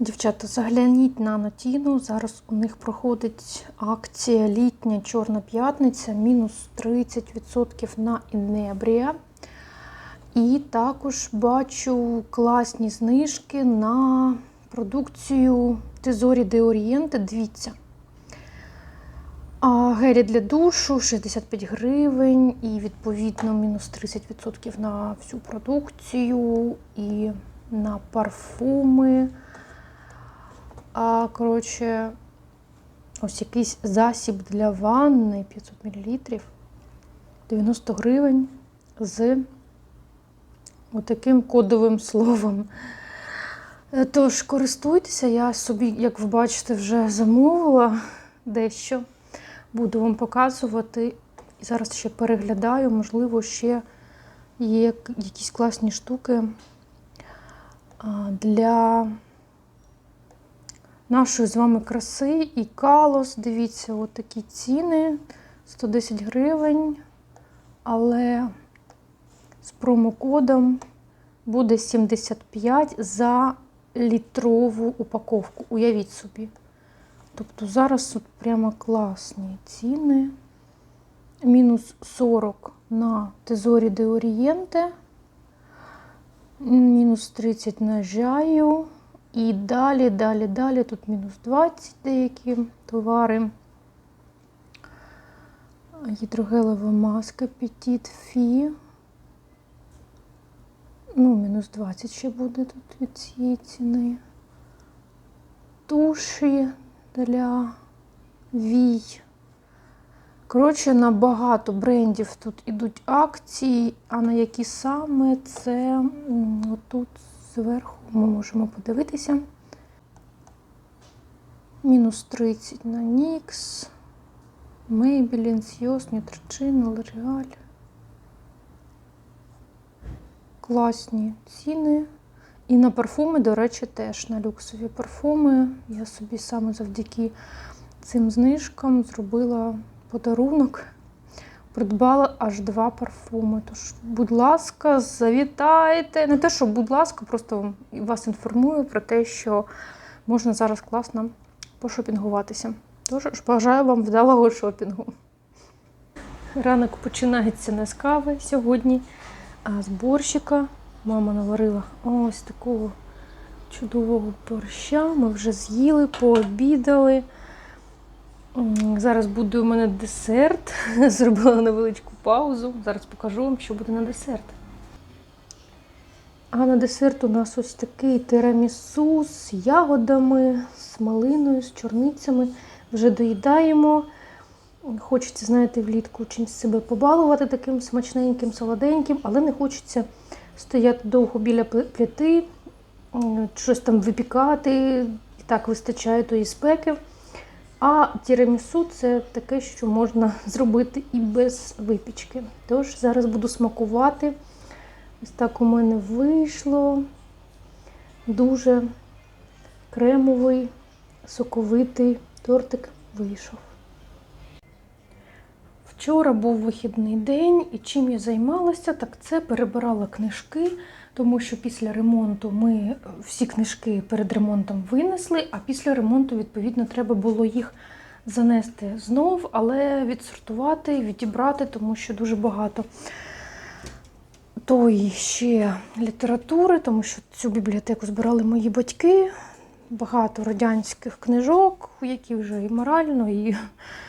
Дівчата, загляніть на Натіну. Зараз у них проходить акція літня Чорна п'ятниця, мінус 30% на Інебрія. І також бачу класні знижки на продукцію Тезорі де Орієнте. Дивіться. А гелі для душу 65 гривень і відповідно мінус 30% на всю продукцію і на парфуми. А, коротше, ось якийсь засіб для ванни 500 мл 90 гривень з отаким кодовим словом. Е, Тож, користуйтеся, я собі, як ви бачите, вже замовила дещо. Буду вам показувати. І зараз ще переглядаю, можливо, ще є якісь класні штуки для нашої з вами краси і калос. Дивіться, от такі ціни 110 гривень, але з промокодом буде 75 за літрову упаковку. Уявіть собі. Тобто зараз от прямо класні ціни. Мінус 40 на Тезорі де Орієнте, мінус 30 на Жаю. І далі, далі, далі. Тут мінус 20 деякі товари. Гідрогелева маска Petit Фі. Ну, мінус 20 ще буде тут від цієї ціни. Туші для вій. Коротше, на багато брендів тут ідуть акції, а на які саме це м, отут зверху ми можемо подивитися. Мінус 30 на NYX, Maybelline, Sios, Neutrogena, L'Oreal. Класні ціни. І на парфуми, до речі, теж на люксові парфуми. Я собі саме завдяки цим знижкам зробила подарунок. Придбала аж два парфуми. Тож, будь ласка, завітайте. Не те, що, будь ласка, просто вас інформую про те, що можна зараз класно пошопінгуватися. Тож бажаю вам вдалого шопінгу. Ранок починається не з кави сьогодні, а з борщика. Мама наварила ось такого чудового борща. Ми вже з'їли, пообідали. Зараз буде у мене десерт. Зробила невеличку паузу. Зараз покажу вам, що буде на десерт. А на десерт у нас ось такий тирамісу з ягодами, з малиною, з чорницями. Вже доїдаємо. Хочеться, знаєте, влітку чимось себе побалувати таким смачненьким, солоденьким, але не хочеться стояти довго біля плити, щось там випікати. І так вистачає тої спеки. А тірамісу це таке, що можна зробити і без випічки. Тож зараз буду смакувати. Ось так у мене вийшло. Дуже кремовий, соковитий тортик вийшов. Вчора був вихідний день, і чим я займалася, так це перебирала книжки, тому що після ремонту ми е, всі книжки перед ремонтом винесли, а після ремонту, відповідно, треба було їх занести знов, але відсортувати, відібрати, тому що дуже багато тої ще літератури, тому що цю бібліотеку збирали мої батьки. Багато радянських книжок, які вже і морально, і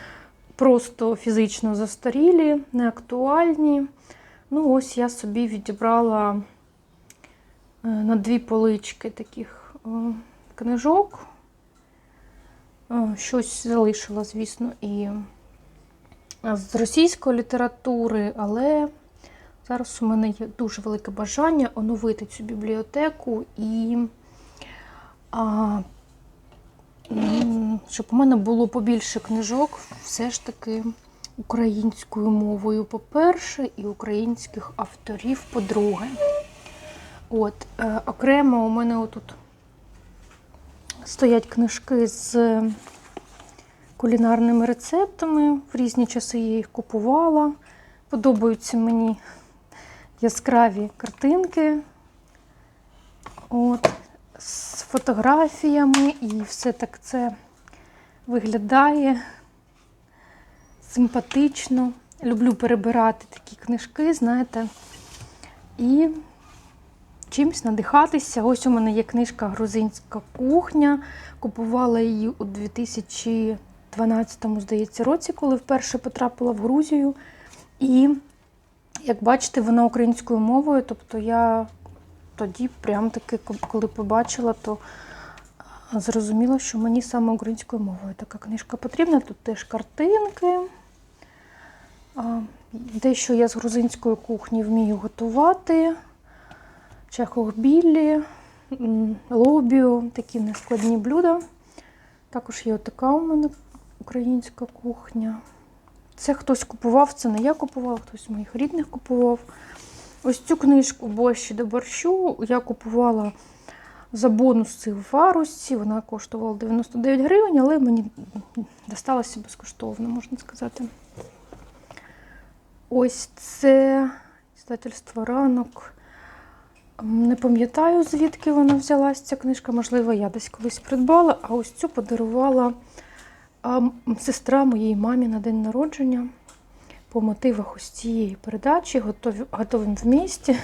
просто фізично застарілі, неактуальні. Ну, ось я собі відібрала на дві полички таких е, книжок. Е, Щось залишила, звісно, і з російської літератури, але зараз у мене є дуже велике бажання оновити цю бібліотеку і а, щоб у мене було побільше книжок, все ж таки українською мовою, по-перше, і українських авторів, по-друге. От, е, окремо у мене отут стоять книжки з кулінарними рецептами. В різні часи я їх купувала. Подобаються мені яскраві картинки. От, з фотографіями, і все так це виглядає симпатично. Люблю перебирати такі книжки, знаєте, і чимось надихатися. Ось у мене є книжка Грузинська кухня. Купувала її у 2012, здається, році, коли вперше потрапила в Грузію. І, як бачите, вона українською мовою. Тобто я тоді, прям таки, коли побачила, то зрозуміла, що мені саме українською мовою така книжка потрібна. Тут теж картинки. Дещо я з грузинської кухні вмію готувати. Чахохбілі, лобіо, такі нескладні блюда. Також є така у мене українська кухня. Це хтось купував, це не я купувала, хтось з моїх рідних купував. Ось цю книжку борщі до борщу я купувала за бонуси в Варусі. Вона коштувала 99 гривень, але мені досталося безкоштовно, можна сказати. Ось це іздательство ранок. Не пам'ятаю, звідки вона взялась ця книжка. Можливо, я десь колись придбала, а ось цю подарувала сестра моїй мамі на день народження по мотивах ось цієї передачі готовим в місті.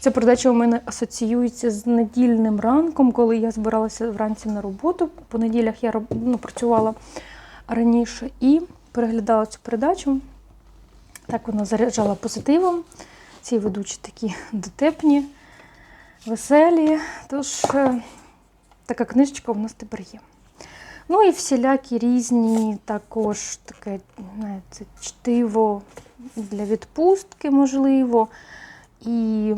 Ця передача у мене асоціюється з недільним ранком, коли я збиралася вранці на роботу. По неділях я ну, працювала раніше і переглядала цю передачу. Так вона заряджала позитивом. Ці ведучі такі дотепні, веселі. Тож е, така книжечка у нас тепер є. Ну і всілякі різні, також таке, знаєте, чтиво для відпустки, можливо. І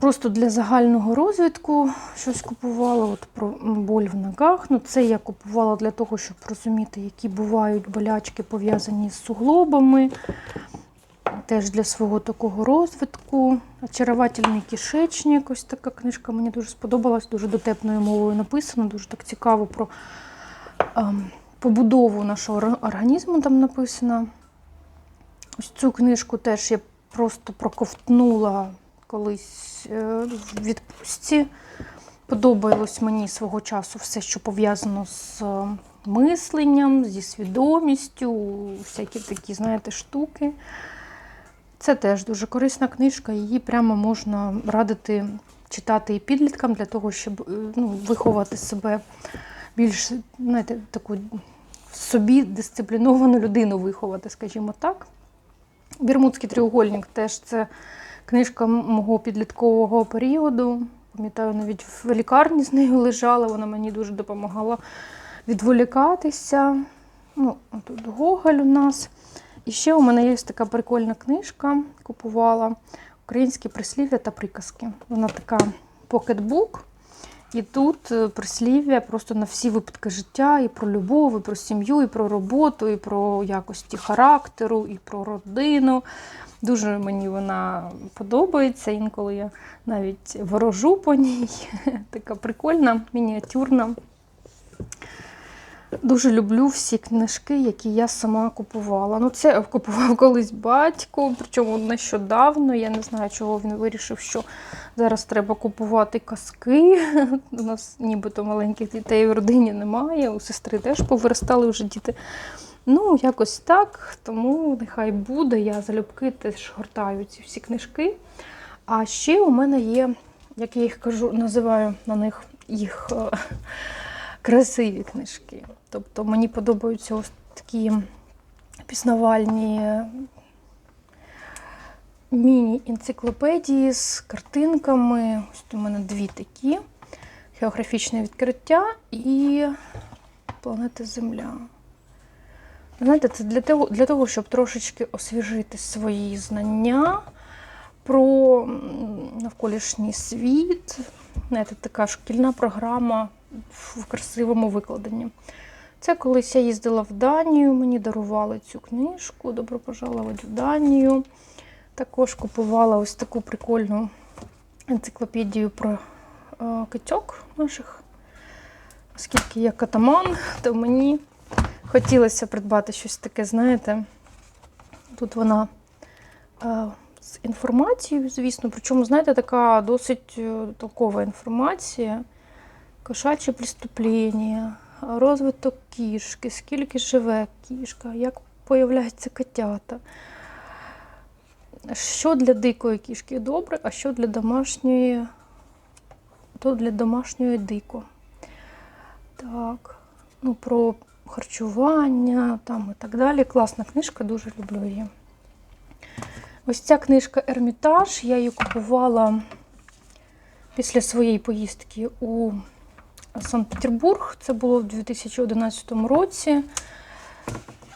просто для загального розвитку щось купувала. От про боль в ногах. Ну, це я купувала для того, щоб розуміти, які бувають болячки пов'язані з суглобами. Теж для свого такого розвитку. Очаровательний кишечник. Ось така книжка мені дуже сподобалась, дуже дотепною мовою написано, дуже так цікаво про ем, побудову нашого організму там написано. Ось цю книжку теж я просто проковтнула колись е, в відпустці. Подобалось мені свого часу все, що пов'язано з е, мисленням, зі свідомістю, всякі такі, знаєте, штуки. Це теж дуже корисна книжка, її прямо можна радити читати і підліткам для того, щоб е, ну, виховати себе більш, знаєте, таку собі дисципліновану людину виховати, скажімо так. Бірмудський треугольник теж це книжка мого підліткового періоду. Пам'ятаю, навіть в лікарні з нею лежала, вона мені дуже допомагала відволікатися. Ну, тут Гоголь у нас. І ще у мене є така прикольна книжка, купувала українські прислів'я та приказки. Вона така покетбук. І тут е, прислів'я просто на всі випадки життя, і про любов, і про сім'ю, і про роботу, і про якості характеру, і про родину. Дуже мені вона подобається. Інколи я навіть ворожу по ній. Така прикольна, мініатюрна. Дуже люблю всі книжки, які я сама купувала. Ну, це купував колись батько, причому нещодавно. Я не знаю, чого він вирішив, що зараз треба купувати казки. У нас нібито маленьких дітей в родині немає. У сестри теж повиростали вже діти. Ну, якось так. Тому нехай буде. Я залюбки теж гортаю ці всі книжки. А ще у мене є, як я їх кажу, називаю на них їх е, красиві книжки. Тобто мені подобаються ось такі пізнавальні міні-енциклопедії з картинками. Ось у мене дві такі: географічне відкриття і планета Земля. Знаєте, це для того, для того, щоб трошечки освіжити свої знання про навколишній світ. Знаєте, така шкільна програма в красивому викладенні. Це колись я їздила в Данію, мені дарували цю книжку. Добро пожаловать в Данію. Також купувала ось таку прикольну енциклопедію про е, китьок наших. Оскільки я катаман, то мені хотілося придбати щось таке, знаєте. Тут вона е, з інформацією, звісно. Причому, знаєте, така досить е, толкова інформація. Кошаче преступлення, розвиток кішки, скільки живе кішка, як появляються котята. Що для дикої кішки добре, а що для домашньої, то для домашньої дико. Так, ну про харчування там і так далі. Класна книжка, дуже люблю її. Ось ця книжка Ермітаж. Я її купувала після своєї поїздки у Санкт-Петербург. Це було в 2011 році.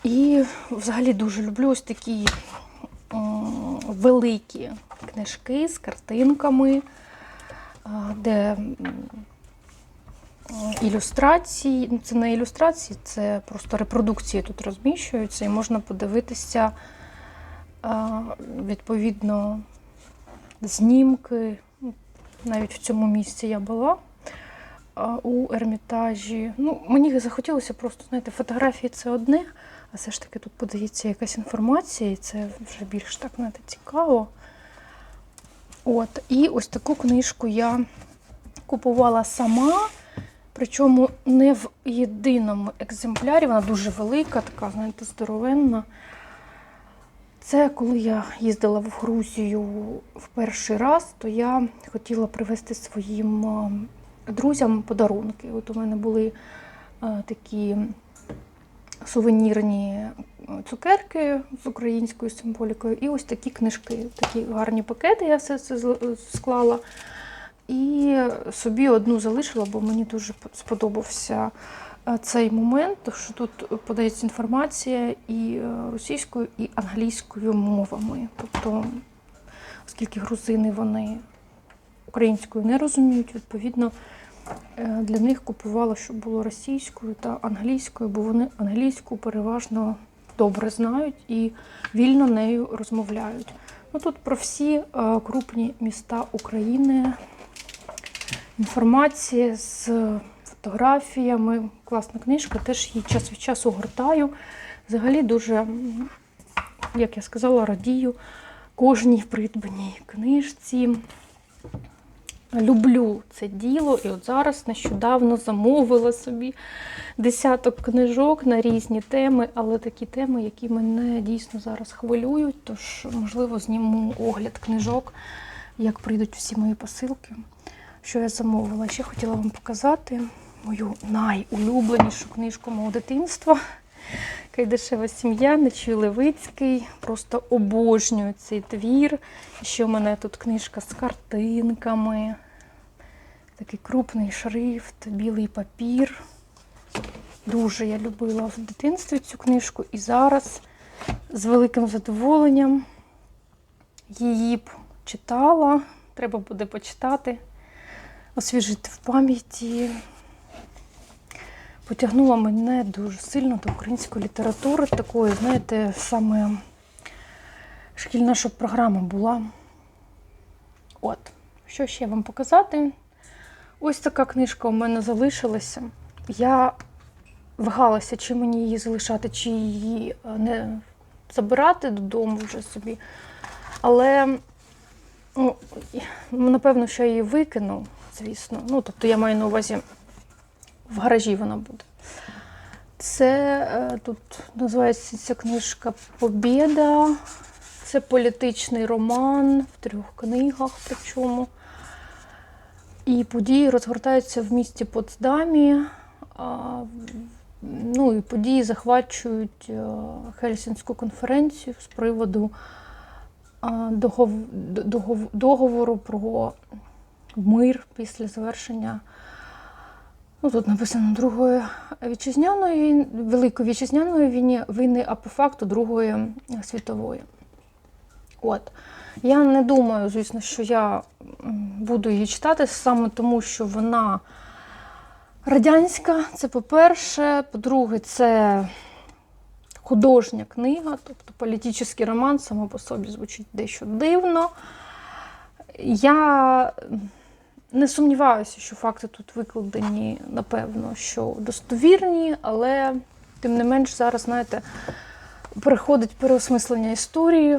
І взагалі дуже люблю ось такі великі книжки з картинками, де ілюстрації. Це не ілюстрації, це просто репродукції тут розміщуються, і можна подивитися відповідно знімки. Навіть в цьому місці я була у Ермітажі. Ну, мені захотілося просто, знаєте, фотографії це одне, а все ж таки тут подається якась інформація, і це вже більш так знаєте, цікаво. От, і ось таку книжку я купувала сама, причому не в єдиному екземплярі, вона дуже велика, така, знаєте, здоровенна. Це коли я їздила в Грузію в перший раз, то я хотіла привезти своїм друзям подарунки. От у мене були е, такі сувенірні цукерки з українською символікою, і ось такі книжки, такі гарні пакети. Я все це склала. І собі одну залишила, бо мені дуже сподобався е, цей момент, що тут подається інформація і е, російською, і англійською мовами. Тобто, оскільки грузини вони українською не розуміють, відповідно е, для них купувала, щоб було російською та англійською, бо вони англійську переважно добре знають і вільно нею розмовляють. Ну, тут про всі е, крупні міста України. Інформація з фотографіями. Класна книжка, теж її час від часу гортаю. Взагалі дуже, як я сказала, радію кожній придбаній книжці. Люблю це діло, і от зараз нещодавно замовила собі десяток книжок на різні теми, але такі теми, які мене дійсно зараз хвилюють. Тож, можливо, зніму огляд книжок, як прийдуть всі мої посилки. Що я замовила? Ще хотіла вам показати мою найулюбленішу книжку мого дитинства. Кайдашева сім'я, Нечуй Левицький. Просто обожнюю цей твір. І Ще в мене тут книжка з картинками. Такий крупний шрифт, білий папір. Дуже я любила в дитинстві цю книжку і зараз з великим задоволенням її б читала. Треба буде почитати, освіжити в пам'яті. Потягнула мене дуже сильно до української літератури, такої, знаєте, саме шкільна щоб програма була. От, що ще вам показати? Ось така книжка у мене залишилася. Я вагалася, чи мені її залишати, чи її е, не забирати додому вже собі. Але, ну, напевно, що я її викину, звісно. Ну, тобто я маю на увазі, в гаражі вона буде. Це е, тут називається ця книжка Побєда. Це політичний роман в трьох книгах, причому. І події розгортаються в місті Потсдамі. Ну і події захвачують е, Хельсінську конференцію з приводу договору про мир після завершення. Ну, тут написано Другої вітчизняної Великої вітчизняної війни, війни, а по факту Другої світової. От. Я не думаю, звісно, що я буду її читати саме тому, що вона радянська, це по-перше. По-друге, це художня книга, тобто політичний роман само по собі звучить дещо дивно. Я не сумніваюся, що факти тут викладені, напевно, що достовірні, але тим не менш зараз, знаєте, Переходить переосмислення історії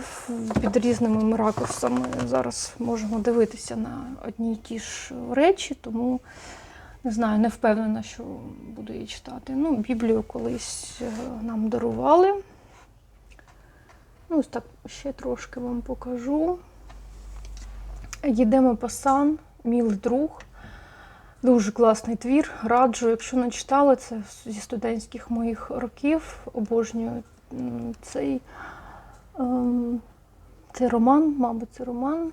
під різними ракурсами. Зараз можемо дивитися на одні й ті ж речі, тому не знаю, не впевнена, що буду її читати. Ну, Біблію колись е, нам дарували. Ну, ось так ще трошки вам покажу. Їдемо по мілий друг. Дуже класний твір. Раджу, якщо не читали це зі студентських моїх років, обожнюю цей, ем, цей роман, мабуть, це роман.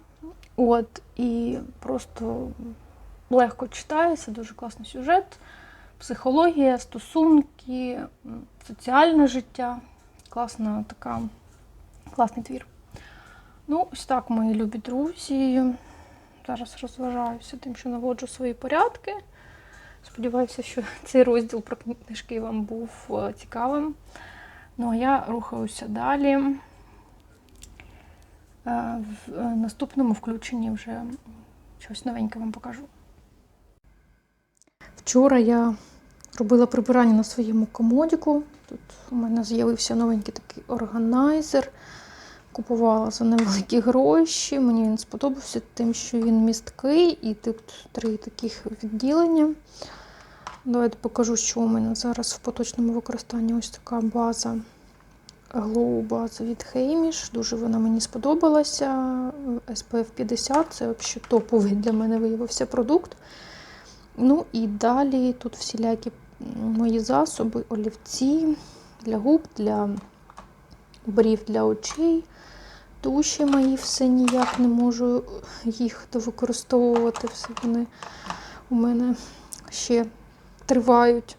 От, і просто легко читається, дуже класний сюжет, психологія, стосунки, соціальне життя. Класна така, класний твір. Ну, ось так, мої любі друзі. Зараз розважаюся тим, що наводжу свої порядки. Сподіваюся, що цей розділ про книжки вам був е, цікавим. Ну, а я рухаюся далі. Е, В е, наступному включенні вже щось новеньке вам покажу. Вчора я робила прибирання на своєму комодіку. Тут у мене з'явився новенький такий органайзер. Купувала за невеликі гроші. Мені він сподобався тим, що він місткий, і тут три таких відділення. Давайте покажу, що у мене зараз в поточному використанні ось така база. Glow база від Hamish. Дуже вона мені сподобалася. SPF 50 це взагалі топовий для мене виявився продукт. Ну і далі тут всілякі мої засоби, олівці для губ, для брів для очей. Туші мої все ніяк не можу їх довикористовувати. Все вони у мене ще тривають.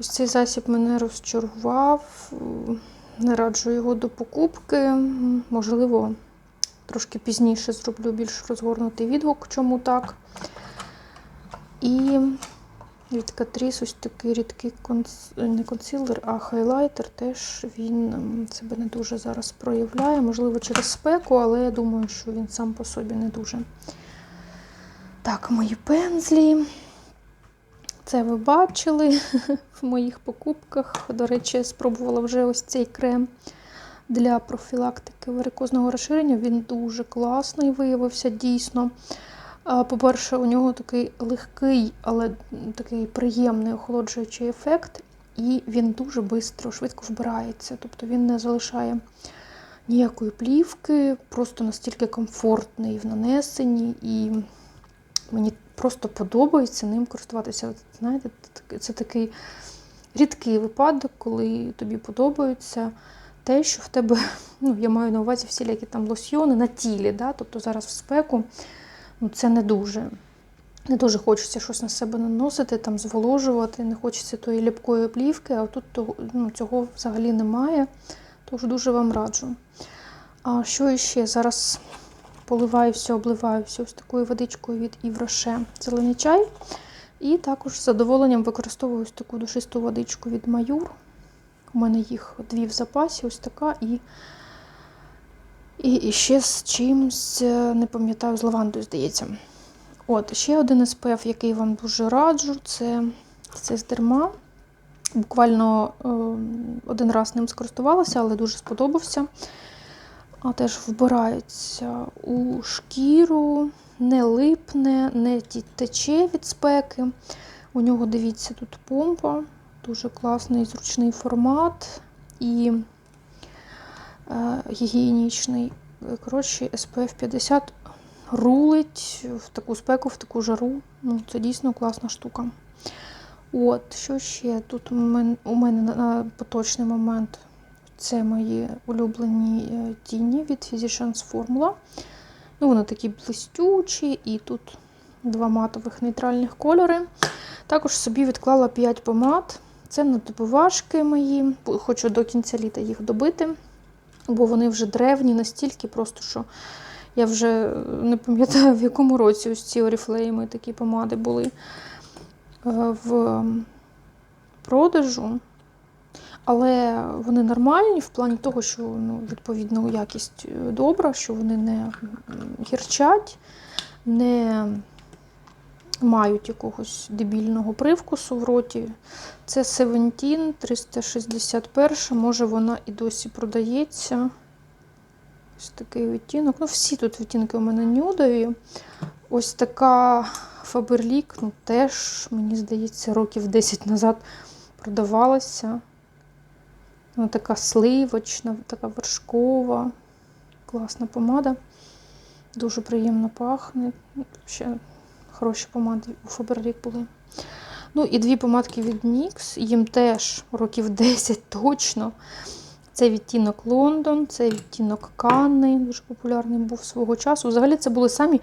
Ось цей засіб мене розчарував. Не раджу його до покупки. Можливо, трошки пізніше зроблю більш розгорнутий відгук, чому так. І від ось такий рідкий конс... не консилер, а хайлайтер. Теж він себе не дуже зараз проявляє. Можливо, через спеку, але я думаю, що він сам по собі не дуже. Так, мої пензлі. Це ви бачили в моїх покупках. До речі, спробувала вже ось цей крем для профілактики варикозного розширення. Він дуже класний виявився дійсно. По-перше, у нього такий легкий, але такий приємний охолоджуючий ефект, і він дуже швидко, швидко вбирається. Тобто він не залишає ніякої плівки, просто настільки комфортний в нанесенні, і мені просто подобається ним користуватися. Знаєте, це такий рідкий випадок, коли тобі подобається те, що в тебе, ну, я маю на увазі всілякі там лосьйони на тілі. Да? Тобто зараз в спеку ну, це не дуже. Не дуже хочеться щось на себе наносити, там зволожувати, не хочеться тої ліпкої плівки, а тут ну, цього взагалі немає. Тож дуже вам раджу. А що ще? Зараз поливаюся, обливаюся ось такою водичкою від Івроше зелений чай. І також з задоволенням використовую ось таку душисту водичку від Маюр. У мене їх дві в запасі, ось така і і, і ще з чимсь, е, не пам'ятаю, з лавандою, здається. От, ще один SPF, який вам дуже раджу, це, це з дерма. Буквально е, один раз ним скористувалася, але дуже сподобався. А теж вбирається у шкіру, не липне, не тече від спеки. У нього, дивіться, тут помпа, дуже класний зручний формат. І гігієнічний. Коротше, SPF 50 рулить в таку спеку, в таку жару. Ну, це дійсно класна штука. От, що ще? Тут у мене, на, на поточний момент це мої улюблені е, тіні від Physicians Formula. Ну, вони такі блистючі, і тут два матових нейтральних кольори. Також собі відклала 5 помад. Це надобивашки мої. Хочу до кінця літа їх добити бо вони вже древні настільки, просто що я вже не пам'ятаю, в якому році ось ці оріфлейми такі помади були е, в продажу. Але вони нормальні в плані того, що ну, відповідно якість е, добра, що вони не гірчать, не мають якогось дебільного привкусу в роті. Це Seventeen 361, може вона і досі продається. Ось такий відтінок. Ну, всі тут відтінки у мене нюдові. Ось така Фаберлік, ну теж, мені здається, років 10 назад продавалася. Вона така сливочна, така вершкова. Класна помада. Дуже приємно пахне. Ще хороші помади у Фаберлік були. Ну і дві помадки від NYX. Їм теж років 10 точно. Це відтінок Лондон, це відтінок Канни, дуже популярним був свого часу. Взагалі це були самі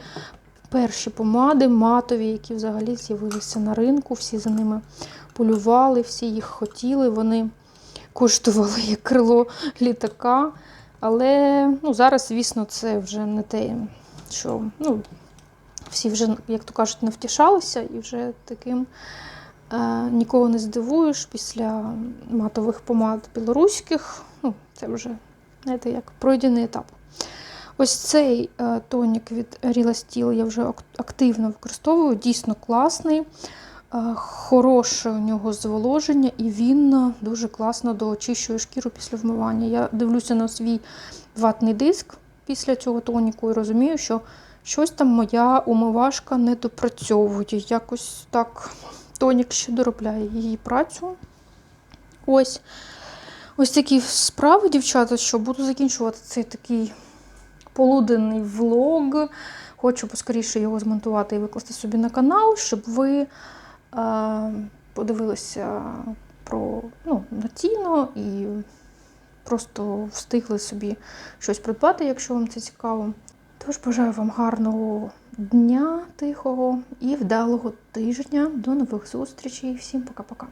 перші помади матові, які взагалі з'явилися на ринку. Всі за ними полювали, всі їх хотіли. Вони коштували як крило літака. Але ну, зараз, звісно, це вже не те, що ну, всі вже, як то кажуть, не втішалися і вже таким е, нікого не здивуєш після матових помад білоруських. Ну, це вже, знаєте, як пройдений етап. Ось цей е, тонік від Real Steel я вже активно використовую, дійсно класний, е, хороше у нього зволоження, і він е, дуже класно доочищує шкіру після вмивання. Я дивлюся на свій ватний диск після цього тоніку і розумію, що щось там моя умивашка не допрацьовує. Якось так тонік ще доробляє її працю. Ось. Ось такі справи, дівчата, що буду закінчувати цей такий полуденний влог. Хочу поскоріше його змонтувати і викласти собі на канал, щоб ви е, подивилися про ну, натійно і просто встигли собі щось придбати, якщо вам це цікаво. Тож бажаю вам гарного дня тихого і вдалого тижня. До нових зустрічей. Всім пока-пока.